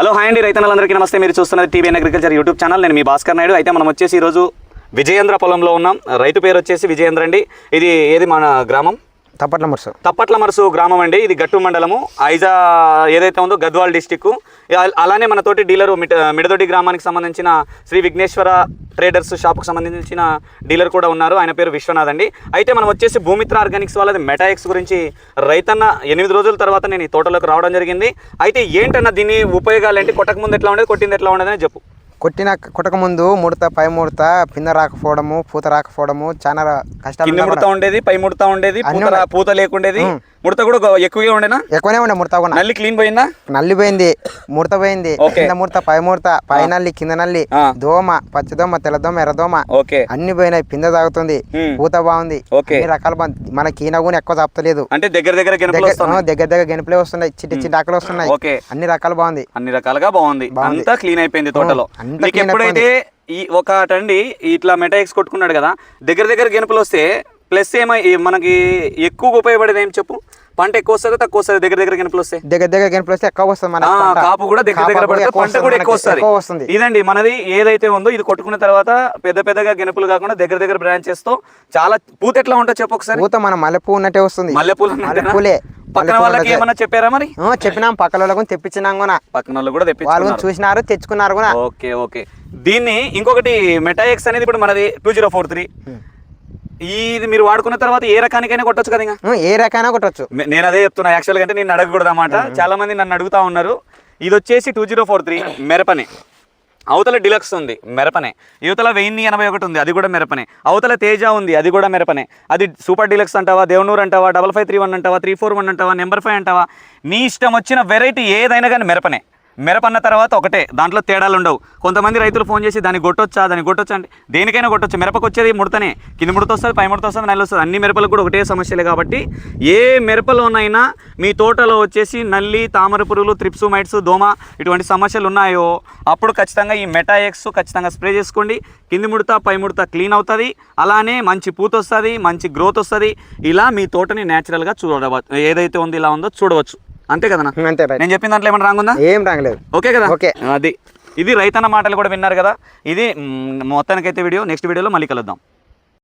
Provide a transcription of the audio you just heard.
Hello hi అండి. రైతన్నలందరికీ నమస్తే. మీరు చూస్తున్నది టీవీ అగ్రికల్చర్ యూట్యూబ్ ఛానల్. నేను మీ భాస్కర్ నాయుడు. అయితే మనం వచ్చేసి ఈరోజు విజయేంద్ర పొలంలో ఉన్నాం. రైతు పేరు వచ్చేసి విజయేంద్ర అండి. ఇది ఏది? మన గ్రామం? తప్పట్ల మరుసు. తప్పట్ల మరుసు గ్రామం అండి. ఇది గట్టు మండలము. ఐజా ఏదైతే ఉందో గద్వాల్ డిస్టిక్. అలానే మన తోటి డీలరు మిట మిడదొడ్డి గ్రామానికి సంబంధించిన శ్రీ విఘ్నేశ్వర ట్రేడర్స్ షాప్కి సంబంధించిన డీలర్ కూడా ఉన్నారు. ఆయన పేరు విశ్వనాథ్ అండి. అయితే మనం వచ్చేసి భూమిత్ర ఆర్గానిక్స్ వాళ్ళది మెటాఎక్స్ గురించి రైతన్న ఎనిమిది రోజుల తర్వాత నేను ఈ తోటలోకి రావడం జరిగింది. అయితే ఏంటన్న దీని ఉపయోగాలు ఏంటి? కొట్టక ముందు ఎట్లా ఉండేది? కొట్టింది ఎట్లా ఉండేది అని చెప్పు. కొట్టిన కొట్టక ముందు ముడత పై ముడత పింద రాకపోవడము పూత రాకపోవడము చాలా కష్టాలు ఉండేది పై ముడత ఉండేది పూత లేకుండేది. ముడత కూడా ఎక్కువగా ఉండేనా? ఎక్కువనే ఉండే ముడత కూడా. నల్లి క్లీన్ పోయిందా? నల్లి పోయింది ముడత పోయింది. కింద ముడత పై ముడత పై నల్లి కింద నల్లి. దోమ పచ్చదోమ తెల్లదోమ ఎర్రదోమ ఓకే. అన్ని పోయినాయి పింద తాగుతుంది. పూత బాగుంది. ఓకే. రకాల మన కీన కూడా ఎక్కువ తప్పలేదు అంటే దగ్గర దగ్గర గెనుపులు దగ్గర దగ్గర గెనుపులే వస్తున్నాయి చిట్టి చిట్టి ఆకలు వస్తున్నాయి. ఓకే. అన్ని రకాలు బాగుంది. అన్ని రకాలుగా బాగుంది. అంతా క్లీన్ అయిపోయింది తోటలో. ఎప్పుడైతే ఈ ఒకటండి ఇట్లా మెటాక్స్ కొట్టుకున్నాడు కదా దగ్గర దగ్గర గెనుపులు వస్తే ప్లస్ ఏమై మనకి ఎక్కువగా ఉపయోగపడేది ఏం చెప్పు? పంట ఎక్కువ వస్తుంది తక్కువ వస్తుంది దగ్గర దగ్గర గెనుపులు వస్తే దగ్గర దగ్గర గెనుపులు వస్తే ఎక్కువ వస్తుంది మన. కాపు కూడా దగ్గర దగ్గర పడితే పంట కూడా ఎక్కువ వస్తుంది. ఎక్కువ వస్తుంది. ఇదండి మనది ఏదైతే ఉందో ఇది కొట్టుకున్న తర్వాత పెద్ద పెద్దగా గెనుపులు కాకుండా దగ్గర దగ్గర బ్రాంచెస్తో చాలా పూత ఎట్లా ఉంటుందో చెప్పు ఒకసారి? పూత మన మల్లెపూ ఉన్నట్టే వస్తుంది. మల్లెపూలు? మల్లెపూలే. పక్కన వాళ్ళకి. ఏమన్నా చెప్పారా మరి? చెప్పినాం. పక్కన వాళ్ళకు తెప్పించినాం కూడా. పక్కన వాళ్ళు కూడా వాళ్ళు చూసినారు తెచ్చుకున్నారు కూడా. Okay okay. దీన్ని ఇంకొకటి మెటాఎక్స్ అనేది ఇప్పుడు మనది టూ జీరో ఫోర్ త్రీ. ఇది మీరు వాడుకున్న తర్వాత ఏ రకానికైనా కొట్టొచ్చు కదా ఇంకా? ఏ రకైనా కొట్టచ్చు. నేను అదే చెప్తున్నా. యాక్చువల్గా అంటే నేను అడగకూడదు అన్నమాట చాలా మంది నన్ను అడుగుతా ఉన్నారు. ఇది వచ్చేసి టూ జీరో ఫోర్ త్రీ మెరపనే. అవతల డిలక్స్ ఉంది మెరపనే. యువతల వెయ్యి ఎనభై ఒకటి ఉంది అది కూడా మెరపనే. అవతల తేజ ఉంది అది కూడా మెరపనే. అది సూపర్ డిలక్స్ అంటావా దేవనూరు అంటావా డబల్ ఫైవ్ త్రీ వన్ అంటావా త్రీ ఫోర్ వన్ అంటావా నెంబర్ ఫైవ్ అంటావా? నీ ఇష్టం వచ్చిన వెరైటీ ఏదైనా కానీ మెరపనే. మిరపన్న తర్వాత ఒకటే. దాంట్లో తేడాలు ఉండవు. కొంతమంది రైతులు ఫోన్ చేసి దాన్ని కొట్టొచ్చా దాన్ని కొట్టొచ్చా అంటే దేనికైనా కొట్టొచ్చు మిరపకు వచ్చేది ముడతనే. కింద ముడత వస్తుంది పై ముడత వస్తుంది నల్లి వస్తుంది. అన్ని మిరపలకు కూడా ఒకటే సమస్యలే కాబట్టి ఏ మిరపలోనైనా మీ తోటలో వచ్చేసి నల్లి తామర పురుగులు త్రిప్స్ మైట్స్ దోమ ఇటువంటి సమస్యలు ఉన్నాయో అప్పుడు ఖచ్చితంగా ఈ మెటాఎక్స్ ఖచ్చితంగా స్ప్రే చేసుకోండి. కింది ముడత పై ముడత క్లీన్ అవుతుంది. అలానే మంచి పూత వస్తుంది మంచి గ్రోత్ వస్తుంది. ఇలా మీ తోటని న్యాచురల్గా చూడవచ్చు ఏదైతే ఉంది ఇలా ఉందో చూడవచ్చు. అంతే కదనా అంతే నేను చెప్పిన దాంట్లో ఏమైనా రాంగుందా ఏం రాగలేదు ఓకే కదా? ఓకే. అది. ఇది రైతన్న మాటలు కూడా విన్నారు కదా. ఇది మొత్తానికైతే వీడియో. నెక్స్ట్ వీడియోలో మళ్ళీ కలుద్దాం.